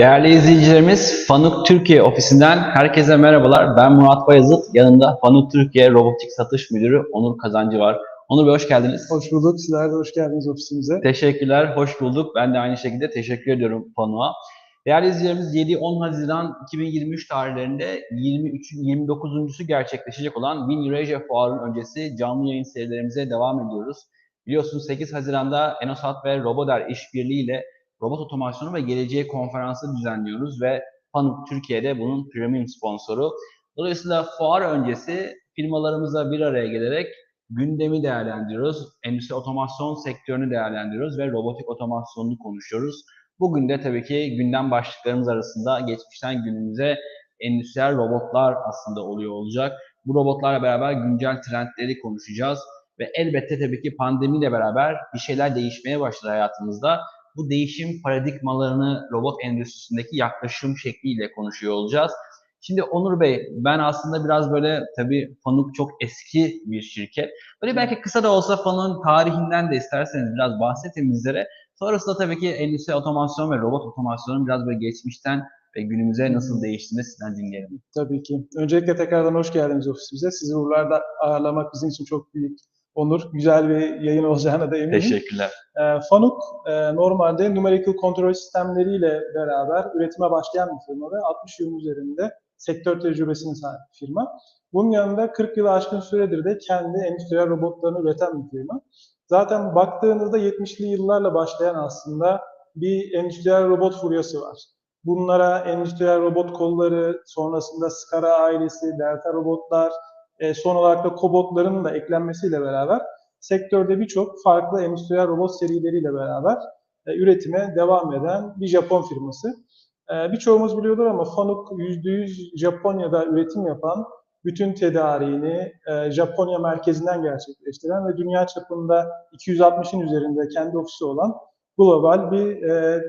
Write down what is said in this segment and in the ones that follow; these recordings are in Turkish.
Değerli izleyicilerimiz, Fanuk Türkiye ofisinden herkese merhabalar. Ben Murat Bayazıt. Yanımda Fanuk Türkiye Robotik Satış Müdürü Onur Kazancı var. Onur Bey hoş geldiniz. Hoş bulduk. Sizler de hoş geldiniz ofisimize. Teşekkürler, hoş bulduk. Ben de aynı şekilde teşekkür ediyorum Fanuk'a. Değerli izleyicilerimiz 7-10 Haziran 2023 tarihlerinde 23. 29.sü gerçekleşecek olan Win Eurasia Fuarı'nın öncesi canlı yayın serilerimize devam ediyoruz. Biliyorsunuz 8 Haziran'da Enosat ve Roboder işbirliğiyle robot otomasyonu ve geleceğe konferansı düzenliyoruz ve Fanuk Türkiye'de bunun premium sponsoru. Dolayısıyla fuar öncesi firmalarımızla bir araya gelerek gündemi değerlendiriyoruz. Endüstri otomasyon sektörünü değerlendiriyoruz ve robotik otomasyonunu konuşuyoruz. Bugün de tabii ki gündem başlıklarımız arasında geçmişten günümüze endüstriyel robotlar aslında oluyor olacak. Bu robotlarla beraber güncel trendleri konuşacağız ve elbette tabii ki pandemiyle beraber bir şeyler değişmeye başladı hayatımızda. Bu değişim paradigmalarını robot endüstrisindeki yaklaşım şekliyle konuşuyor olacağız. Şimdi Onur Bey, ben aslında biraz böyle tabii Fanuk çok eski bir şirket. Böyle belki kısa da olsa Fanuk'un tarihinden de isterseniz biraz bahsedin bizlere. Sonrasında tabii ki endüstri otomasyon ve robot otomasyonun biraz böyle geçmişten ve günümüze nasıl değiştiğini sizden dinleyelim. Tabii ki. Öncelikle tekrardan hoş geldiniz ofisimize. Sizi buralarda ağırlamak bizim için çok büyük onur. Güzel bir yayın olacağına da eminim. Teşekkürler. Ee, Fanuk e, normalde numerical kontrol sistemleriyle beraber üretime başlayan bir firma ve 60 yılın üzerinde sektör tecrübesine sahip bir firma. Bunun yanında 40 yılı aşkın süredir de kendi endüstriyel robotlarını üreten bir firma. Zaten baktığınızda 70'li yıllarla başlayan aslında bir endüstriyel robot furyası var. Bunlara endüstriyel robot kolları, sonrasında Skara ailesi, Delta robotlar, e, son olarak da Cobot'ların da eklenmesiyle beraber sektörde birçok farklı endüstriyel robot serileriyle beraber e, üretime devam eden bir Japon firması. E, birçoğumuz biliyordur ama Fanuc %100 Japonya'da üretim yapan, bütün tedariğini Japonya merkezinden gerçekleştiren ve dünya çapında 260'ın üzerinde kendi ofisi olan global bir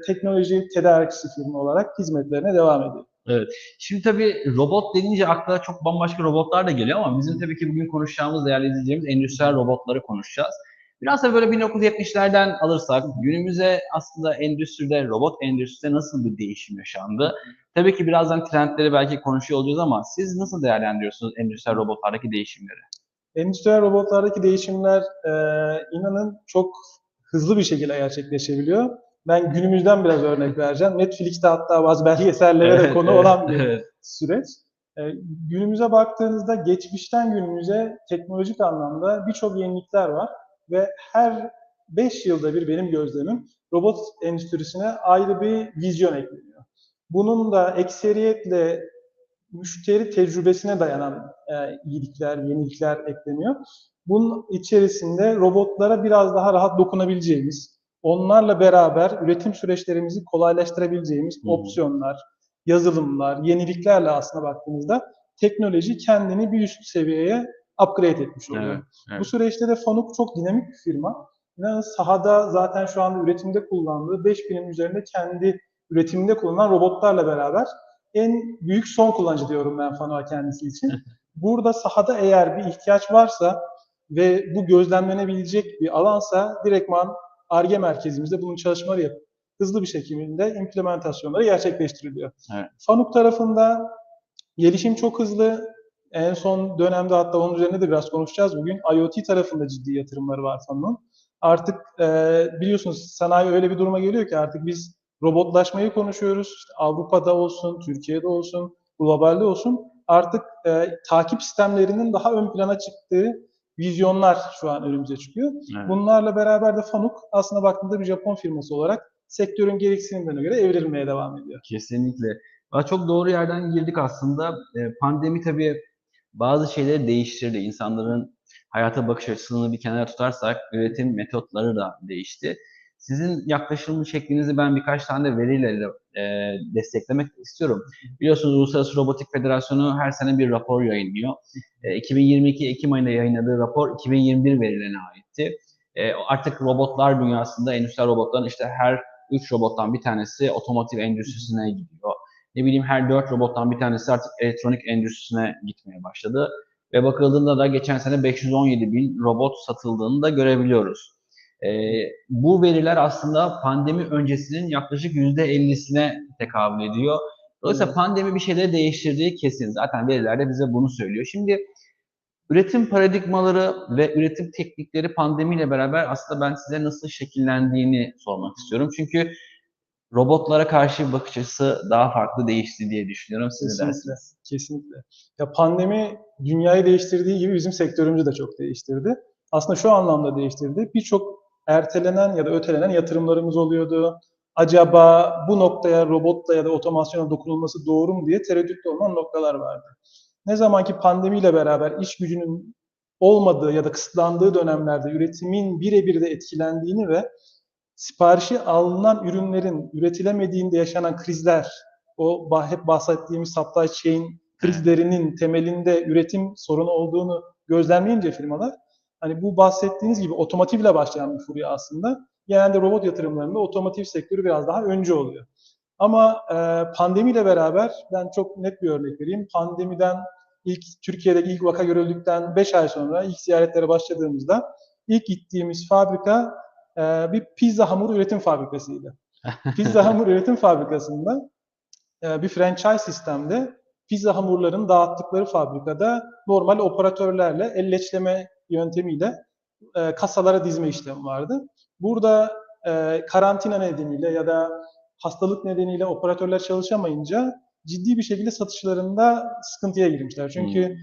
teknoloji tedarikçisi firma olarak hizmetlerine devam ediyor. Evet. Şimdi tabii robot denince akla çok bambaşka robotlar da geliyor ama bizim tabii ki bugün konuşacağımız, değerli izleyeceğimiz endüstriyel robotları konuşacağız. Biraz da böyle 1970'lerden alırsak günümüze aslında endüstride, robot endüstride nasıl bir değişim yaşandı? Tabii ki birazdan trendleri belki konuşuyor olacağız ama siz nasıl değerlendiriyorsunuz endüstriyel robotlardaki değişimleri? Endüstriyel robotlardaki değişimler e, inanın çok hızlı bir şekilde gerçekleşebiliyor. Ben günümüzden biraz örnek vereceğim. Netflix'te hatta bazı belgesellere de konu olan bir evet. süreç. E, günümüze baktığınızda geçmişten günümüze teknolojik anlamda birçok yenilikler var ve her 5 yılda bir benim gözlemim robot endüstrisine ayrı bir vizyon ekleniyor. Bunun da ekseriyetle müşteri tecrübesine dayanan e, iyilikler, yenilikler ekleniyor. Bunun içerisinde robotlara biraz daha rahat dokunabileceğimiz, onlarla beraber üretim süreçlerimizi kolaylaştırabileceğimiz Hı. opsiyonlar, yazılımlar, yeniliklerle aslında baktığımızda teknoloji kendini bir üst seviyeye upgrade etmiş oluyor. Evet, evet. Bu süreçte de Fanuc çok dinamik bir firma. İnanın sahada zaten şu anda üretimde kullandığı 5000'in üzerinde kendi üretiminde kullanılan robotlarla beraber en büyük son kullanıcı diyorum ben Fanuc'a kendisi için. Burada sahada eğer bir ihtiyaç varsa ve bu gözlemlenebilecek bir alansa direktman ARGE merkezimizde bunun çalışmaları yapıp hızlı bir şekilde implementasyonları gerçekleştiriliyor. Evet. Fanuc tarafında gelişim çok hızlı. En son dönemde hatta onun üzerine de biraz konuşacağız bugün. IoT tarafında ciddi yatırımları var Fanuc'un. Artık e, biliyorsunuz sanayi öyle bir duruma geliyor ki artık biz robotlaşmayı konuşuyoruz. İşte Avrupa'da olsun, Türkiye'de olsun, globalde olsun. Artık e, takip sistemlerinin daha ön plana çıktığı vizyonlar şu an önümüze çıkıyor. Evet. Bunlarla beraber de Fanuc aslında baktığında bir Japon firması olarak sektörün gereksinimlerine göre evrilmeye devam ediyor. Kesinlikle. Aa, Çok doğru yerden girdik aslında. Ee, Pandemi tabii bazı şeyleri değiştirdi. İnsanların hayata bakış açısını bir kenara tutarsak üretim metotları da değişti. Sizin yaklaşım şeklinizi ben birkaç tane de veriyle e, desteklemek istiyorum. Biliyorsunuz Uluslararası Robotik Federasyonu her sene bir rapor yayınlıyor. E, 2022 Ekim ayında yayınladığı rapor 2021 verilerine aitti. E, artık robotlar dünyasında endüstriyel robotların işte her 3 robottan bir tanesi otomotiv endüstrisine gidiyor. Ne bileyim her 4 robottan bir tanesi artık elektronik endüstrisine gitmeye başladı. Ve bakıldığında da geçen sene 517 bin robot satıldığını da görebiliyoruz. Ee, bu veriler aslında pandemi öncesinin yaklaşık %50'sine tekabül ediyor. Dolayısıyla pandemi bir şeyleri değiştirdiği kesin. Zaten veriler de bize bunu söylüyor. Şimdi üretim paradigmaları ve üretim teknikleri pandemiyle beraber aslında ben size nasıl şekillendiğini sormak istiyorum. Çünkü robotlara karşı bakış açısı daha farklı değişti diye düşünüyorum. Siz Kesinlikle. dersiniz? Kesinlikle. Ya pandemi dünyayı değiştirdiği gibi bizim sektörümüzü de çok değiştirdi. Aslında şu anlamda değiştirdi. Birçok ertelenen ya da ötelenen yatırımlarımız oluyordu. Acaba bu noktaya robotla ya da otomasyona dokunulması doğru mu diye tereddütlü olan noktalar vardı. Ne zaman ki pandemiyle beraber iş gücünün olmadığı ya da kısıtlandığı dönemlerde üretimin birebir de etkilendiğini ve siparişi alınan ürünlerin üretilemediğinde yaşanan krizler, o hep bahsettiğimiz supply chain krizlerinin temelinde üretim sorunu olduğunu gözlemleyince firmalar, hani bu bahsettiğiniz gibi otomotivle başlayan bir furya aslında. Genelde robot yatırımlarında otomotiv sektörü biraz daha önce oluyor. Ama e, pandemiyle beraber ben çok net bir örnek vereyim. Pandemiden ilk Türkiye'deki ilk vaka görüldükten 5 ay sonra ilk ziyaretlere başladığımızda ilk gittiğimiz fabrika e, bir pizza hamuru üretim fabrikasıydı. Pizza hamur üretim fabrikasında e, bir franchise sistemde pizza hamurlarını dağıttıkları fabrikada normal operatörlerle elleçleme yöntemiyle e, kasalara dizme işlemi vardı. Burada e, karantina nedeniyle ya da hastalık nedeniyle operatörler çalışamayınca ciddi bir şekilde satışlarında sıkıntıya girmişler. Çünkü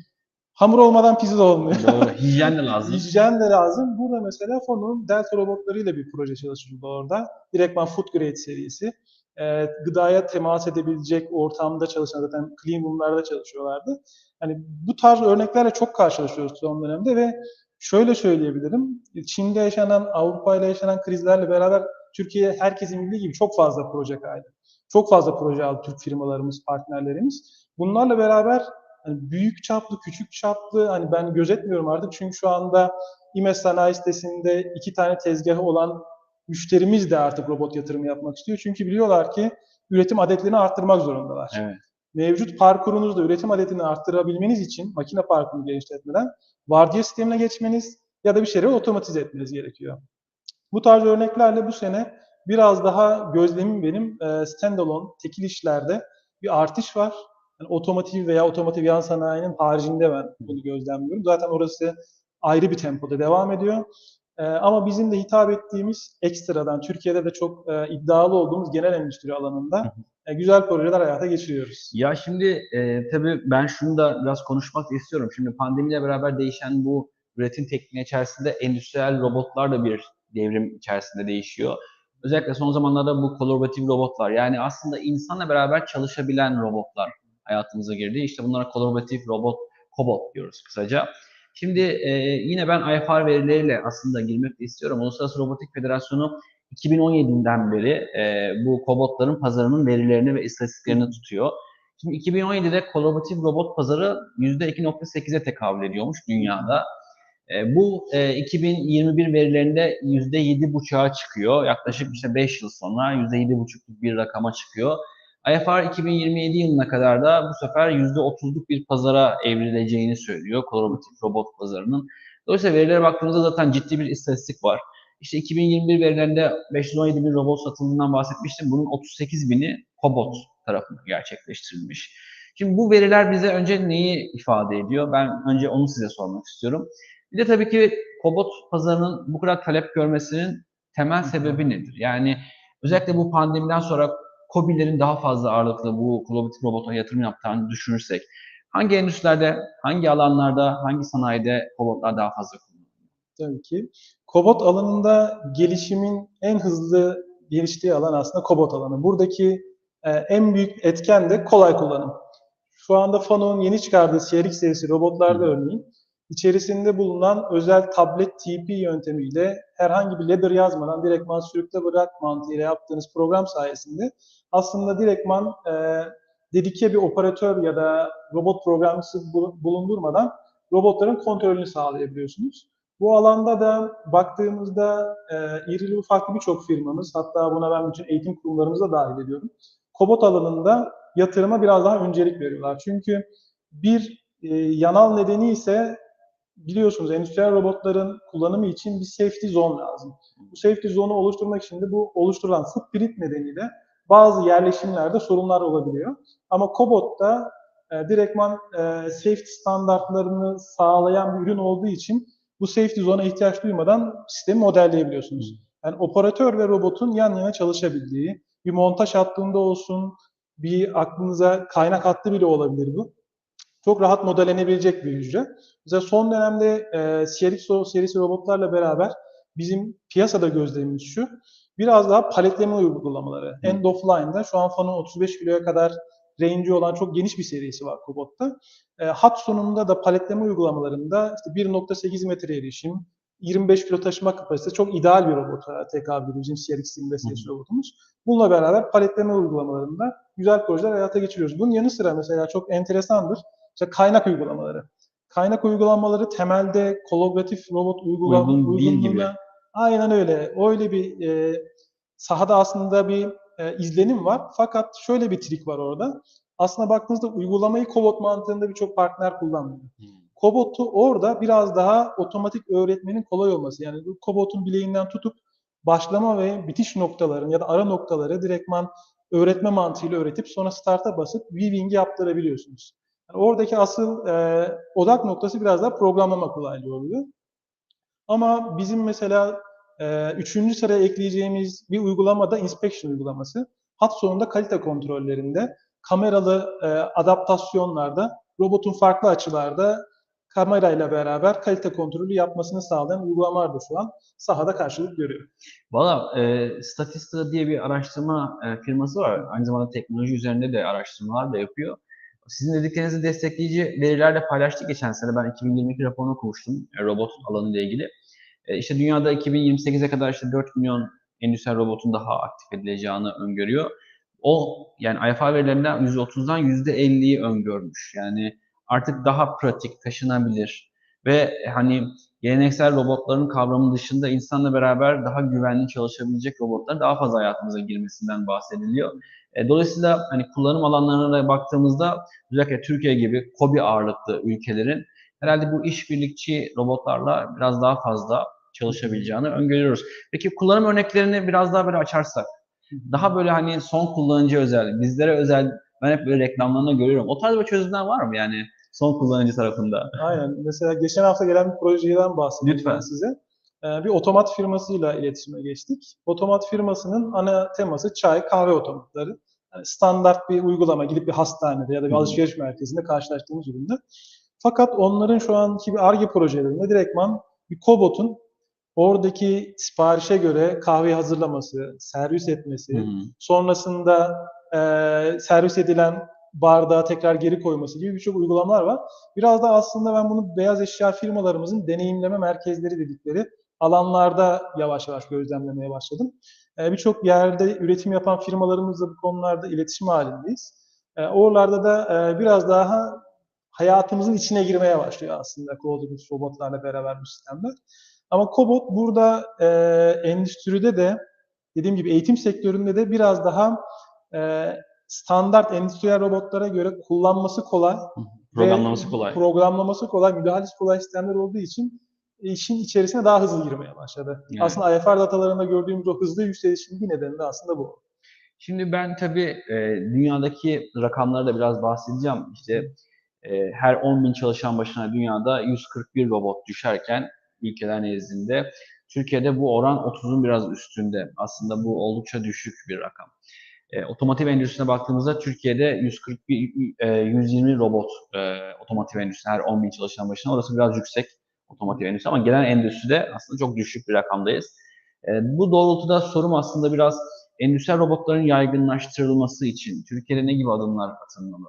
hamur olmadan pizza da olmuyor. Doğru. Hijyen de lazım. Hijyen de lazım. Burada mesela Fonun Delta robotlarıyla bir proje çalışıldı orada. Direktman Food Grade serisi. Ee, gıdaya temas edebilecek ortamda çalışan zaten clean room'larda çalışıyorlardı. Hani bu tarz örneklerle çok karşılaşıyoruz son dönemde ve şöyle söyleyebilirim. Çin'de yaşanan, Avrupa ile yaşanan krizlerle beraber Türkiye herkesin bildiği gibi çok fazla proje kaydı. Çok fazla proje aldı Türk firmalarımız, partnerlerimiz. Bunlarla beraber hani büyük çaplı, küçük çaplı hani ben gözetmiyorum artık çünkü şu anda İMES Sanayi sitesinde iki tane tezgahı olan müşterimiz de artık robot yatırımı yapmak istiyor. Çünkü biliyorlar ki üretim adetlerini arttırmak zorundalar. Evet. Mevcut parkurunuzda üretim adetini arttırabilmeniz için makine parkını genişletmeden vardiya sistemine geçmeniz ya da bir şeyleri otomatize etmeniz gerekiyor. Bu tarz örneklerle bu sene biraz daha gözlemim benim e, standalone tekil işlerde bir artış var. Yani otomotiv veya otomotiv yan sanayinin haricinde ben bunu gözlemliyorum. Zaten orası ayrı bir tempoda devam ediyor. Ee, ama bizim de hitap ettiğimiz ekstradan Türkiye'de de çok e, iddialı olduğumuz genel endüstri alanında e, güzel projeler hayata geçiriyoruz. Ya şimdi e, tabii ben şunu da biraz konuşmak istiyorum. Şimdi pandemiyle beraber değişen bu üretim tekniği içerisinde endüstriyel robotlar da bir devrim içerisinde değişiyor. Özellikle son zamanlarda bu kolaboratif robotlar yani aslında insanla beraber çalışabilen robotlar hayatımıza girdi. İşte bunlara kolaboratif robot, kobot diyoruz kısaca. Şimdi e, yine ben IFR verileriyle aslında girmek istiyorum. Uluslararası Robotik Federasyonu 2017'den beri e, bu kobotların pazarının verilerini ve istatistiklerini tutuyor. Şimdi 2017'de kolaboratif robot pazarı %2.8'e tekabül ediyormuş dünyada. E, bu e, 2021 verilerinde %7.5'a çıkıyor. Yaklaşık işte 5 yıl sonra %7.5'luk bir rakama çıkıyor. IFR 2027 yılına kadar da bu sefer %30'luk bir pazara evrileceğini söylüyor kolaboratif robot pazarının. Dolayısıyla verilere baktığımızda zaten ciddi bir istatistik var. İşte 2021 verilerinde 517 bin robot satıldığından bahsetmiştim. Bunun 38 bini Cobot tarafından gerçekleştirilmiş. Şimdi bu veriler bize önce neyi ifade ediyor? Ben önce onu size sormak istiyorum. Bir de tabii ki Cobot pazarının bu kadar talep görmesinin temel sebebi nedir? Yani özellikle bu pandemiden sonra COBİ'lerin daha fazla ağırlıklı bu kolaboratif robota yatırım yaptığını düşünürsek hangi endüstrilerde, hangi alanlarda, hangi sanayide robotlar daha fazla kullanılıyor? Tabii ki. Kobot alanında gelişimin en hızlı geliştiği alan aslında kobot alanı. Buradaki e, en büyük etken de kolay kullanım. Şu anda Fanuc'un yeni çıkardığı CRX serisi robotlarda Hı. örneğin içerisinde bulunan özel tablet TP yöntemiyle herhangi bir ladder yazmadan direktman sürükle bırak mantığıyla yaptığınız program sayesinde aslında direktman e, dedike bir operatör ya da robot programcısı bulu- bulundurmadan robotların kontrolünü sağlayabiliyorsunuz. Bu alanda da baktığımızda e, irili ufaklı birçok firmamız, hatta buna ben bütün eğitim kurumlarımızı da dahil ediyorum. Kobot alanında yatırıma biraz daha öncelik veriyorlar. Çünkü bir e, yanal nedeni ise biliyorsunuz endüstriyel robotların kullanımı için bir safety zone lazım. Bu safety zone'u oluşturmak için de bu oluşturulan footprint nedeniyle bazı yerleşimlerde sorunlar olabiliyor. Ama Cobot'ta e, direktman e, safety standartlarını sağlayan bir ürün olduğu için bu safety zone'a ihtiyaç duymadan sistemi modelleyebiliyorsunuz. Yani operatör ve robotun yan yana çalışabildiği, bir montaj hattında olsun, bir aklınıza kaynak hattı bile olabilir bu. Çok rahat modellenebilecek bir hücre. Mesela son dönemde e, CRX serisi robotlarla beraber bizim piyasada gözlemimiz şu. Biraz daha paletleme uygulamaları. End of line'da şu an Fanuc'un 35 kiloya kadar range'i olan çok geniş bir serisi var Cobot'ta. E, hat sonunda da paletleme uygulamalarında işte 1.8 metre erişim, 25 kilo taşıma kapasitesi çok ideal bir robota tekabül ediyor bizim CRX 25 serisi robotumuz. Bununla beraber paletleme uygulamalarında güzel projeler hayata geçiriyoruz. Bunun yanı sıra mesela çok enteresandır. İşte kaynak uygulamaları. Kaynak uygulamaları temelde kolaboratif robot uygulama Uygun değil gibi. Aynen öyle. Öyle bir e, sahada aslında bir e, izlenim var. Fakat şöyle bir trik var orada. Aslına baktığınızda uygulamayı Cobot mantığında birçok partner kullanmıyor. Cobot'u orada biraz daha otomatik öğretmenin kolay olması. Yani bu Cobot'un bileğinden tutup başlama ve bitiş noktaların ya da ara noktaları direktman öğretme mantığıyla öğretip sonra start'a basıp weaving'i yaptırabiliyorsunuz. Yani oradaki asıl e, odak noktası biraz daha programlama kolaylığı oluyor. Ama bizim mesela e, üçüncü sıraya ekleyeceğimiz bir uygulama da inspection uygulaması. Hat sonunda kalite kontrollerinde, kameralı e, adaptasyonlarda, robotun farklı açılarda kamerayla beraber kalite kontrolü yapmasını sağlayan uygulamalar da şu an sahada karşılık görüyor. Valla e, Statista diye bir araştırma e, firması var. Aynı zamanda teknoloji üzerinde de araştırmalar da yapıyor. Sizin dediklerinizi destekleyici verilerle paylaştık geçen sene. Ben 2022 raporunu okumuştum e, robot alanıyla ilgili. E, işte dünyada 2028'e kadar işte 4 milyon endüstriyel robotun daha aktif edileceğini öngörüyor. O yani IFA verilerinden %30'dan %50'yi öngörmüş. Yani artık daha pratik, taşınabilir ve hani geleneksel robotların kavramı dışında insanla beraber daha güvenli çalışabilecek robotların daha fazla hayatımıza girmesinden bahsediliyor. E, dolayısıyla hani kullanım alanlarına da baktığımızda özellikle Türkiye gibi KOBİ ağırlıklı ülkelerin herhalde bu işbirlikçi robotlarla biraz daha fazla çalışabileceğini öngörüyoruz. Peki kullanım örneklerini biraz daha böyle açarsak, daha böyle hani son kullanıcı özel, bizlere özel, ben hep böyle reklamlarında görüyorum. O tarz bir çözümler var mı yani son kullanıcı tarafında? Aynen. Mesela geçen hafta gelen bir projeden bahsedeyim Lütfen. size. Ee, bir otomat firmasıyla iletişime geçtik. Otomat firmasının ana teması çay, kahve otomatları. Yani standart bir uygulama, gidip bir hastanede ya da bir alışveriş merkezinde karşılaştığımız üründe. Fakat onların şu anki bir ARGE projelerinde direktman bir kobotun oradaki siparişe göre kahve hazırlaması, servis etmesi, Hı hı. sonrasında eee, servis edilen bardağı tekrar geri koyması gibi birçok uygulamalar var. Biraz da aslında ben bunu beyaz eşya firmalarımızın deneyimleme merkezleri dedikleri alanlarda yavaş yavaş gözlemlemeye başladım. Eee, birçok yerde üretim yapan firmalarımızla bu konularda iletişim halindeyiz. Eee, oralarda da eee, biraz daha hayatımızın içine girmeye başlıyor aslında Cloudrunner robotlarla beraber bu sistemler. Ama Cobot burada eee, endüstride de dediğim gibi eğitim sektöründe de biraz daha eee, standart endüstriyel robotlara göre kullanması kolay. Programlaması ve kolay. Programlaması kolay, müdahalesi kolay sistemler olduğu için işin içerisine daha hızlı girmeye başladı. Yani. Aslında IFR datalarında gördüğümüz o hızlı yükselişin bir nedeni de aslında bu. Şimdi ben tabii e, dünyadaki rakamları da biraz bahsedeceğim. İşte e, her 10 bin çalışan başına dünyada 141 robot düşerken ülkeler nezdinde Türkiye'de bu oran 30'un biraz üstünde. Aslında bu oldukça düşük bir rakam. E, otomotiv endüstrisine baktığımızda Türkiye'de 141, e, 120 robot e, otomotiv endüstrisine her 10 bin çalışan başına. Orası biraz yüksek otomotiv endüstrisi ama genel endüstride aslında çok düşük bir rakamdayız. E, bu doğrultuda sorum aslında biraz endüstriyel robotların yaygınlaştırılması için Türkiye'de ne gibi adımlar atılmalı?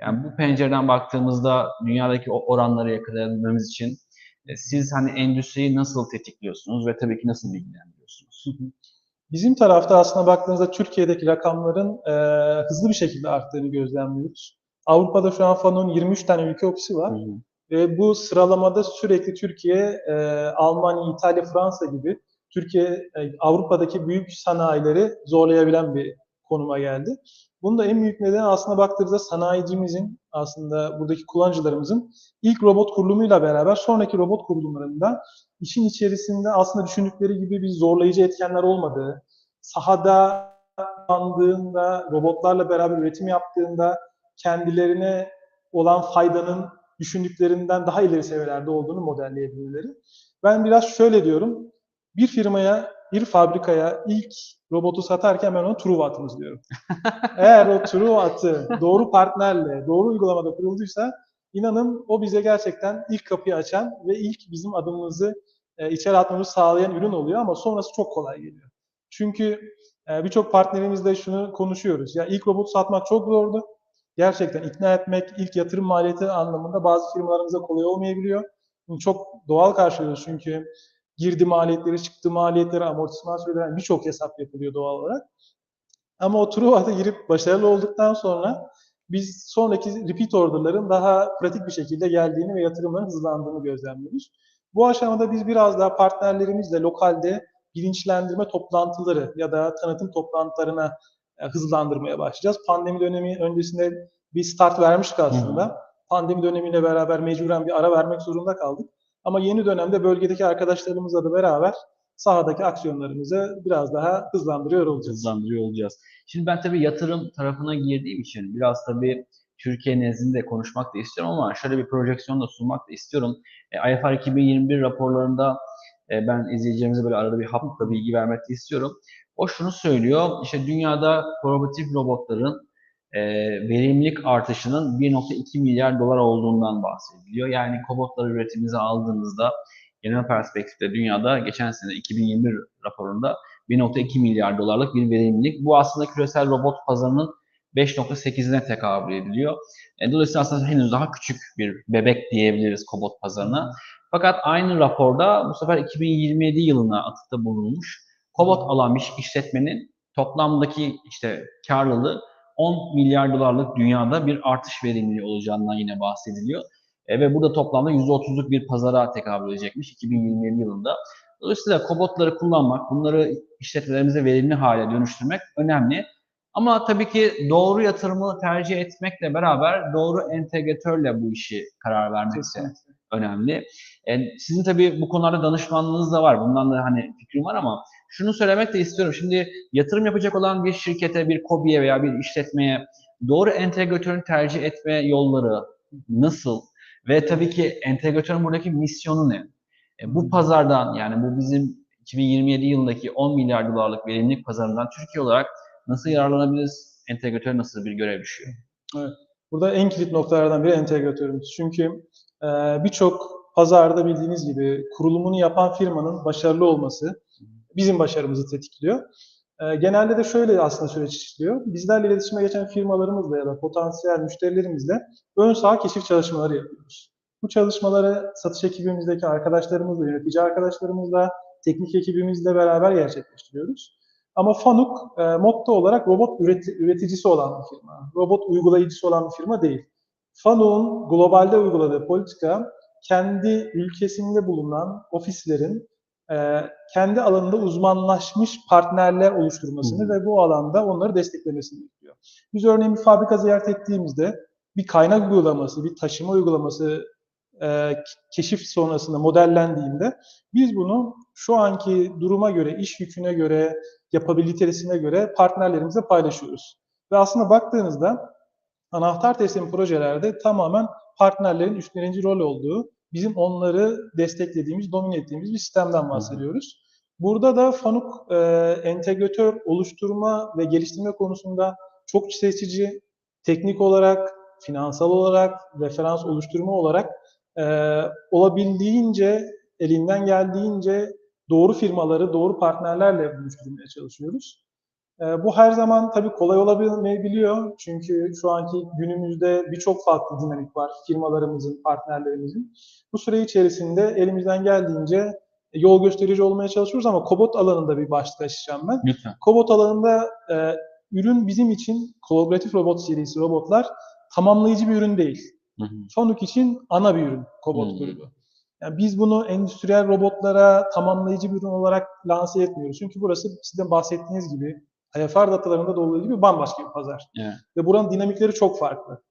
Yani bu pencereden baktığımızda dünyadaki oranları yakalayabilmemiz için siz hani endüstriyi nasıl tetikliyorsunuz ve tabii ki nasıl bilgilendiriyorsunuz? Bizim tarafta aslında baktığınızda Türkiye'deki rakamların e, hızlı bir şekilde arttığını gözlemliyoruz. Avrupa'da şu an FANO'nun 23 tane ülke ofisi var. Hı hı. Ve bu sıralamada sürekli Türkiye, e, Almanya, İtalya, Fransa gibi Türkiye e, Avrupa'daki büyük sanayileri zorlayabilen bir konuma geldi. Bunun da en büyük nedeni aslında baktığımızda sanayicimizin, aslında buradaki kullanıcılarımızın ilk robot kurulumuyla beraber sonraki robot kurulumlarında işin içerisinde aslında düşündükleri gibi bir zorlayıcı etkenler olmadığı, sahada kullandığında, robotlarla beraber üretim yaptığında kendilerine olan faydanın düşündüklerinden daha ileri seviyelerde olduğunu modelleyebilmeleri. Ben biraz şöyle diyorum, bir firmaya, bir fabrikaya ilk robotu satarken ben ona Truva atımız diyorum. Eğer o Truva atı doğru partnerle, doğru uygulamada kurulduysa inanın o bize gerçekten ilk kapıyı açan ve ilk bizim adımımızı e, içeri atmamızı sağlayan ürün oluyor ama sonrası çok kolay geliyor. Çünkü e, birçok partnerimizle şunu konuşuyoruz. Ya ilk robotu satmak çok zordu. Gerçekten ikna etmek, ilk yatırım maliyeti anlamında bazı firmalarımıza kolay olmayabiliyor. Bunu çok doğal karşılıyoruz çünkü girdi maliyetleri, çıktı maliyetleri, amortisman süreleri birçok hesap yapılıyor doğal olarak. Ama o Truva'da girip başarılı olduktan sonra biz sonraki repeat order'ların daha pratik bir şekilde geldiğini ve yatırımların hızlandığını gözlemliyoruz. Bu aşamada biz biraz daha partnerlerimizle lokalde bilinçlendirme toplantıları ya da tanıtım toplantılarına e, hızlandırmaya başlayacağız. Pandemi dönemi öncesinde bir start vermiştik aslında. Hı hı. Pandemi dönemiyle beraber mecburen bir ara vermek zorunda kaldık. Ama yeni dönemde bölgedeki arkadaşlarımızla da beraber sahadaki aksiyonlarımızı biraz daha hızlandırıyor olacağız. hızlandırıyor olacağız. Şimdi ben tabii yatırım tarafına girdiğim için biraz tabii Türkiye nezdinde konuşmak da istiyorum ama şöyle bir projeksiyon da sunmak da istiyorum. E, IFR 2021 raporlarında e, ben izleyicilerimize böyle arada bir hapla bilgi vermek de istiyorum. O şunu söylüyor, işte dünyada kooperatif robotların e, verimlilik artışının 1.2 milyar dolar olduğundan bahsediliyor. Yani kobotlar üretimimize aldığınızda genel perspektifte dünyada geçen sene 2021 raporunda 1.2 milyar dolarlık bir verimlilik. Bu aslında küresel robot pazarının 5.8'ine tekabül ediliyor. E, dolayısıyla aslında henüz daha küçük bir bebek diyebiliriz kobot pazarına. Fakat aynı raporda bu sefer 2027 yılına atıfta bulunmuş. Kobot alan bir işletmenin toplamdaki işte karlılığı 10 milyar dolarlık dünyada bir artış verimliliği olacağından yine bahsediliyor. E, ve burada toplamda %30'luk bir pazara tekabül edecekmiş 2027 yılında. Dolayısıyla kobotları kullanmak, bunları işletmelerimize verimli hale dönüştürmek önemli. Ama tabii ki doğru yatırımı tercih etmekle beraber doğru entegratörle bu işi karar vermek Kesinlikle. önemli. Yani sizin tabii bu konularda danışmanlığınız da var. Bundan da hani fikrim var ama şunu söylemek de istiyorum. Şimdi yatırım yapacak olan bir şirkete, bir KOBİ'ye veya bir işletmeye doğru entegratörün tercih etme yolları nasıl? Ve tabii ki entegratörün buradaki misyonu ne? E, bu pazardan yani bu bizim 2027 yılındaki 10 milyar dolarlık verimlilik pazarından Türkiye olarak nasıl yararlanabiliriz? entegratör nasıl bir görev düşüyor? Burada en kilit noktalardan biri entegratörümüz. Çünkü e, birçok pazarda bildiğiniz gibi kurulumunu yapan firmanın başarılı olması bizim başarımızı tetikliyor. E, genelde de şöyle aslında süreç işliyor. Bizlerle iletişime geçen firmalarımızla ya da potansiyel müşterilerimizle ön saha keşif çalışmaları yapıyoruz. Bu çalışmaları satış ekibimizdeki arkadaşlarımızla, yönetici arkadaşlarımızla, teknik ekibimizle beraber gerçekleştiriyoruz. Ama Fanuk e, motto olarak robot üreti- üreticisi olan bir firma. Robot uygulayıcısı olan bir firma değil. Fanuk'un globalde uyguladığı politika kendi ülkesinde bulunan ofislerin e, kendi alanında uzmanlaşmış partnerler oluşturmasını Hı. ve bu alanda onları desteklemesini bekliyor. Biz örneğin bir fabrika ziyaret ettiğimizde bir kaynak uygulaması, bir taşıma uygulaması e, keşif sonrasında modellendiğinde biz bunu şu anki duruma göre, iş yüküne göre, yapabilitesine göre partnerlerimizle paylaşıyoruz. Ve aslında baktığınızda anahtar teslim projelerde tamamen partnerlerin üstlenci rol olduğu, bizim onları desteklediğimiz, domine ettiğimiz bir sistemden bahsediyoruz. Burada da Fanuk e, entegratör oluşturma ve geliştirme konusunda çok seçici, teknik olarak, finansal olarak, referans oluşturma olarak e, olabildiğince, elinden geldiğince doğru firmaları, doğru partnerlerle buluşturmaya çalışıyoruz. E, bu her zaman tabii kolay olamayabiliyor. Çünkü şu anki günümüzde birçok farklı dinamik var firmalarımızın, partnerlerimizin. Bu süre içerisinde elimizden geldiğince yol gösterici olmaya çalışıyoruz ama kobot alanında bir başlık açacağım ben. Lütfen. Kobot alanında e, ürün bizim için kolaboratif robot serisi robotlar tamamlayıcı bir ürün değil. Hı hı. Sonuk için ana bir ürün Kobot Hmm. grubu. Yani biz bunu endüstriyel robotlara tamamlayıcı bir ürün olarak lanse etmiyoruz. Çünkü burası sizden bahsettiğiniz gibi IFR datalarında da olduğu gibi bambaşka bir pazar. Evet. Ve buranın dinamikleri çok farklı.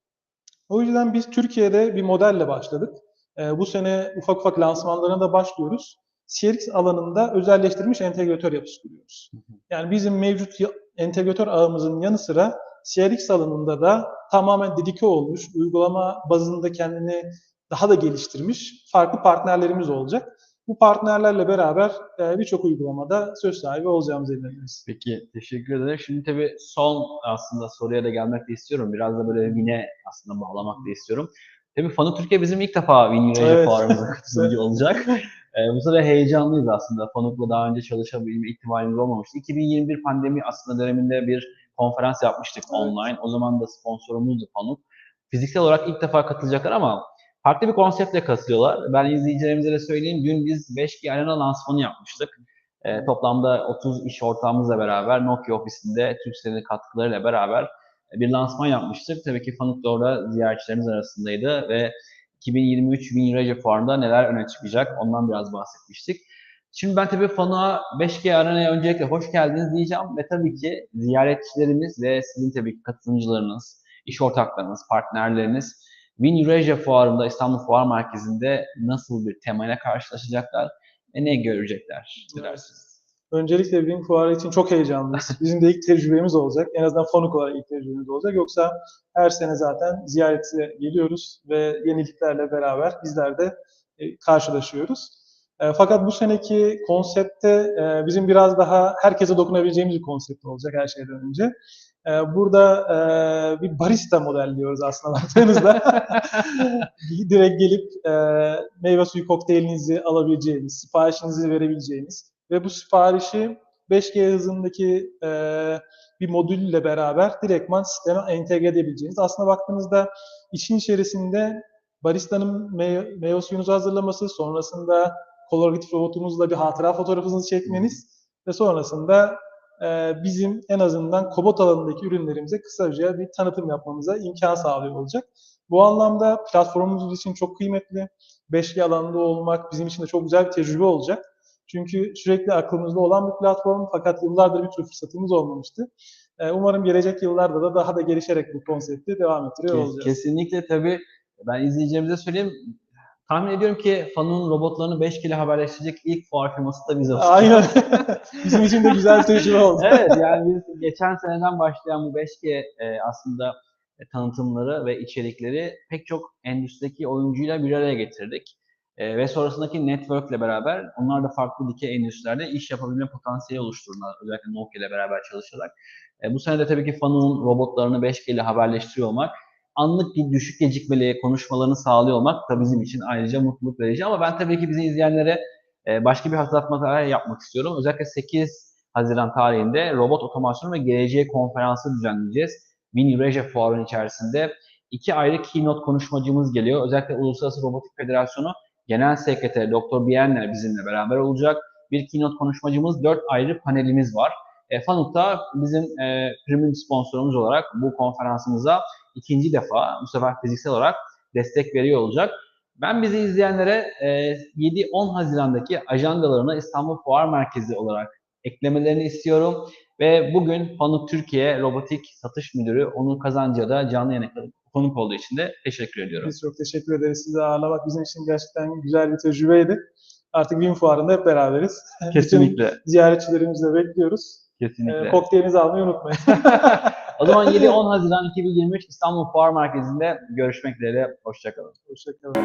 O yüzden biz Türkiye'de bir modelle başladık. Ee, bu sene ufak ufak lansmanlarına da başlıyoruz. CRX alanında özelleştirilmiş entegratör yapısı kuruyoruz. Yani bizim mevcut entegratör ağımızın yanı sıra CRX alanında da tamamen dedike olmuş, uygulama bazında kendini daha da geliştirmiş farklı partnerlerimiz olacak. Bu partnerlerle beraber e, birçok uygulamada söz sahibi olacağımız inanıyoruz. Peki teşekkür ederim. Şimdi tabii son aslında soruya da gelmek de istiyorum. Biraz da böyle Win'e aslında bağlamak da istiyorum. Tabii Fanı Türkiye bizim ilk defa Win Eurasia Evet. fuarımıza katılımcı olacak. Ee, bu sırada heyecanlıyız aslında. Fanuk'la daha önce çalışabilme ihtimalimiz olmamıştı. 2021 pandemi aslında döneminde bir konferans yapmıştık Evet. online. O zaman da sponsorumuzdu Fanuk. Fiziksel olarak ilk defa katılacaklar ama farklı bir konseptle katılıyorlar. Ben izleyicilerimize de söyleyeyim. Dün biz 5G Arena lansmanı yapmıştık. Ee, toplamda 30 iş ortağımızla beraber Nokia ofisinde Türkcell'in katkılarıyla beraber bir lansman yapmıştık. Tabii ki Fanuk da orada ziyaretçilerimiz arasındaydı ve 2023 Win Eurasia Fuarı'nda neler öne çıkacak ondan biraz bahsetmiştik. Şimdi ben tabii Fanuk'a 5G Arena'ya öncelikle hoş geldiniz diyeceğim ve tabii ki ziyaretçilerimiz ve sizin tabii ki katılımcılarınız, iş ortaklarınız, partnerleriniz Win Eurasia Fuarı'nda İstanbul Fuar Merkezi'nde nasıl bir temayla karşılaşacaklar ve ne görecekler dilersiniz. Öncelikle Win Fuarı için çok heyecanlıyız. Bizim de ilk tecrübemiz olacak. En azından Fanuk olarak ilk tecrübemiz olacak. Yoksa her sene zaten ziyarete geliyoruz ve yeniliklerle beraber bizler de e, karşılaşıyoruz. E, Fakat bu seneki konsepte e, bizim biraz daha herkese dokunabileceğimiz bir konsept olacak her şeyden önce. E, Burada e, bir barista modelliyoruz aslında baktığınızda. Direkt gelip e, meyve suyu kokteylinizi alabileceğiniz, siparişinizi verebileceğiniz ve bu siparişi 5G hızındaki e, bir modülle beraber direktman sisteme entegre edebileceğiniz. Aslında baktığınızda işin içerisinde baristanın meyve, meyve suyunuzu hazırlaması, sonrasında kolaboratif robotumuzla bir hatıra fotoğrafınızı çekmeniz ve sonrasında bizim en azından kobot alanındaki ürünlerimize kısaca bir tanıtım yapmamıza imkan sağlıyor olacak. Bu anlamda platformumuz için çok kıymetli. 5G alanında olmak bizim için de çok güzel bir tecrübe olacak. Çünkü sürekli aklımızda olan bir platform fakat yıllardır bir türlü fırsatımız olmamıştı. Ee, Umarım gelecek yıllarda da daha da gelişerek bu konsepti devam ettiriyor olacağız. Kesinlikle tabii. Ben izleyicilerimize söyleyeyim. Tahmin ediyorum ki Fan'ın robotlarını 5G ile haberleştirecek ilk fuar firması da biz olacağız. Aynen. Bizim için de güzel bir tecrübe oldu. evet yani biz geçen seneden başlayan bu 5G e, aslında e, tanıtımları ve içerikleri pek çok endüstrideki oyuncuyla bir araya getirdik. E, ve sonrasındaki network ile beraber onlar da farklı dikey endüstrilerde iş yapabilme potansiyeli oluşturdular. Özellikle Nokia ile beraber çalışarak. E, bu sene de tabii ki Fanu'nun robotlarını 5G ile haberleştiriyor olmak, anlık bir düşük gecikmeli konuşmalarını sağlıyor olmak da bizim için ayrıca mutluluk verici. Ama ben tabii ki bizi izleyenlere e, başka bir hatırlatma yapmak istiyorum. Özellikle 8 Haziran tarihinde robot otomasyon ve geleceğe konferansı düzenleyeceğiz. Win Eurasia Fuarı'nın içerisinde iki ayrı keynote konuşmacımız geliyor. Özellikle Uluslararası Robotik Federasyonu Genel Sekreteri Dr. Bienler bizimle beraber olacak. Bir keynote konuşmacımız, dört ayrı panelimiz var. E, Fanuk da bizim e, premium sponsorumuz olarak bu konferansımıza ikinci defa bu sefer fiziksel olarak destek veriyor olacak. Ben bizi izleyenlere e, 7-10 Haziran'daki ajandalarını İstanbul Fuar Merkezi olarak eklemelerini istiyorum. Ve bugün Fanuk Türkiye Robotik Satış Müdürü Onur Kazancı'ya da canlı yayına konuk olduğu için de teşekkür ediyorum. Biz çok teşekkür ederiz. Sizi ağırlamak bizim için gerçekten güzel bir tecrübeydi. Artık Win Fuarı'nda hep beraberiz. Bütün Kesinlikle, ziyaretçilerimizi de bekliyoruz. kesinlikle. Ee, kokteylinizi almayı unutmayın. O zaman 7-10 Haziran 2023 İstanbul Fuar Merkezi'nde görüşmek dileğiyle. Hoşçakalın. Hoşçakalın.